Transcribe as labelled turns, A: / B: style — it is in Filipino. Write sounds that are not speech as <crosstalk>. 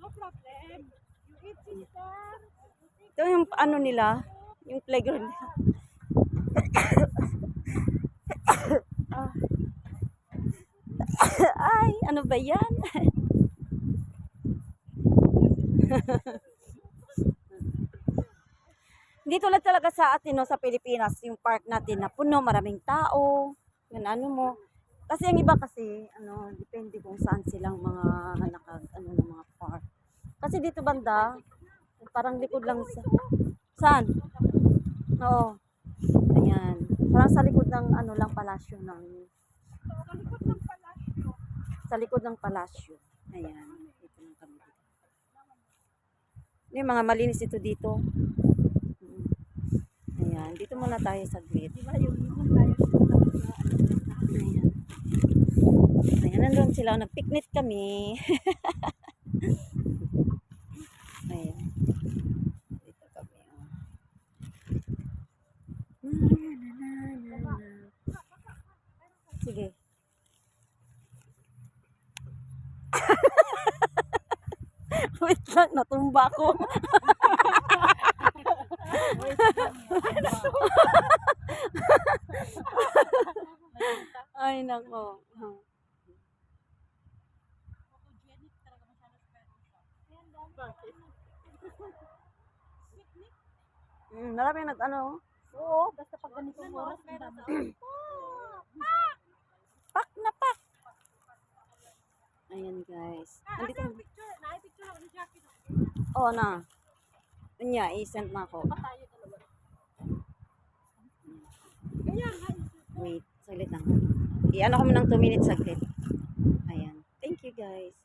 A: No problem. You eat sister.
B: Ito yung ano nila, yung playground nila. <coughs> Ay, ano ba yan? <laughs> Hindi tulad talaga sa atin, no, sa Pilipinas, yung park natin na puno, maraming tao, yun, ano mo. Kasi ang iba kasi, ano, depende kung saan silang mga naka, ano, ng mga park. Kasi dito banda, parang likod lang sa... Saan? Oo. Ayan. Parang sa likod ng ano lang palasyo ng... Sa likod ng palasyo. Ayan. Dito lang kami. Yung mga malinis ito dito. Mm. Ayan. Dito muna tayo saglit.
A: Diba yung yung tayo
B: Ayan. Ayan, nandun sila. Nag-picnic kami. <laughs> Ayan. Dito kami. Oh. Sige. <laughs> Wait lang, natumba ko. <laughs> Ay, nako. Mm, marami nag ano.
A: Oo, basta pag ganitong oras, dami. <clears throat>
B: Pak na pak. Ayan guys. Andito.
A: picture, na-picture ako ni Jackie.
B: Oh na. Anya, i-send na ako. Wait, saglit lang. I-ano ko mo ng 2 minutes saglit.